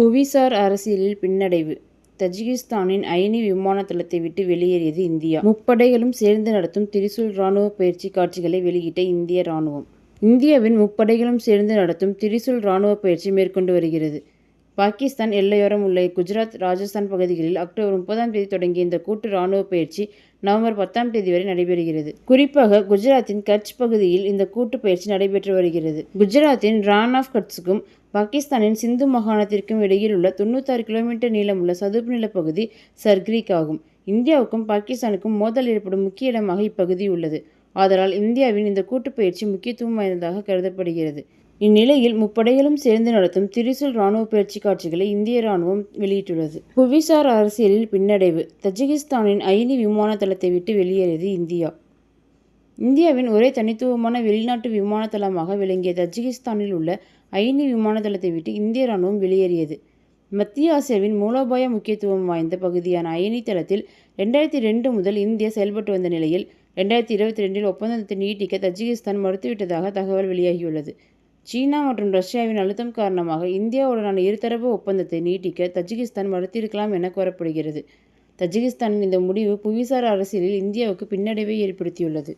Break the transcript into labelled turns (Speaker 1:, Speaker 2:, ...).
Speaker 1: புவிசார் அரசியலில் பின்னடைவு தஜிகிஸ்தானின் ஐனி விமான தளத்தை விட்டு வெளியேறியது இந்தியா முப்படைகளும் சேர்ந்து நடத்தும் திரிசூல் ராணுவ பயிற்சி காட்சிகளை வெளியிட்ட இந்திய இராணுவம் இந்தியாவின் முப்படைகளும் சேர்ந்து நடத்தும் திரிசூல் ராணுவ பயிற்சி மேற்கொண்டு வருகிறது பாகிஸ்தான் எல்லையோரம் உள்ள குஜராத் ராஜஸ்தான் பகுதிகளில் அக்டோபர் முப்பதாம் தேதி தொடங்கிய இந்த கூட்டு ராணுவ பயிற்சி நவம்பர் பத்தாம் தேதி வரை நடைபெறுகிறது குறிப்பாக குஜராத்தின் கட்ச் பகுதியில் இந்த கூட்டு பயிற்சி நடைபெற்று வருகிறது குஜராத்தின் ரான் ஆஃப் கட்ஸுக்கும் பாகிஸ்தானின் சிந்து மாகாணத்திற்கும் இடையில் உள்ள தொண்ணூத்தாறு கிலோமீட்டர் நீளமுள்ள சதுப்பு நிலப்பகுதி சர்க்ரீக் ஆகும் இந்தியாவுக்கும் பாகிஸ்தானுக்கும் மோதல் ஏற்படும் முக்கிய இடமாக இப்பகுதி உள்ளது ஆதலால் இந்தியாவின் இந்த கூட்டுப்பயிற்சி முக்கியத்துவம் வாய்ந்ததாக கருதப்படுகிறது இந்நிலையில் முப்படைகளும் சேர்ந்து நடத்தும் திரிசூல் ராணுவ பயிற்சி காட்சிகளை இந்திய ராணுவம் வெளியிட்டுள்ளது புவிசார் அரசியலில் பின்னடைவு தஜிகிஸ்தானின் ஐனி விமான தளத்தை விட்டு வெளியேறியது இந்தியா இந்தியாவின் ஒரே தனித்துவமான வெளிநாட்டு விமான தளமாக விளங்கிய தஜிகிஸ்தானில் உள்ள ஐனி விமான தளத்தை விட்டு இந்திய ராணுவம் வெளியேறியது மத்திய ஆசியாவின் மூலோபாய முக்கியத்துவம் வாய்ந்த பகுதியான ஐனி தளத்தில் ரெண்டாயிரத்தி ரெண்டு முதல் இந்தியா செயல்பட்டு வந்த நிலையில் ரெண்டாயிரத்தி இருபத்தி ரெண்டில் ஒப்பந்தத்தை நீட்டிக்க தஜிகிஸ்தான் மறுத்துவிட்டதாக தகவல் வெளியாகியுள்ளது சீனா மற்றும் ரஷ்யாவின் அழுத்தம் காரணமாக இந்தியாவுடனான இருதரப்பு ஒப்பந்தத்தை நீட்டிக்க தஜிகிஸ்தான் மறுத்திருக்கலாம் என கூறப்படுகிறது தஜிகிஸ்தானின் இந்த முடிவு புவிசார் அரசியலில் இந்தியாவுக்கு பின்னடைவை ஏற்படுத்தியுள்ளது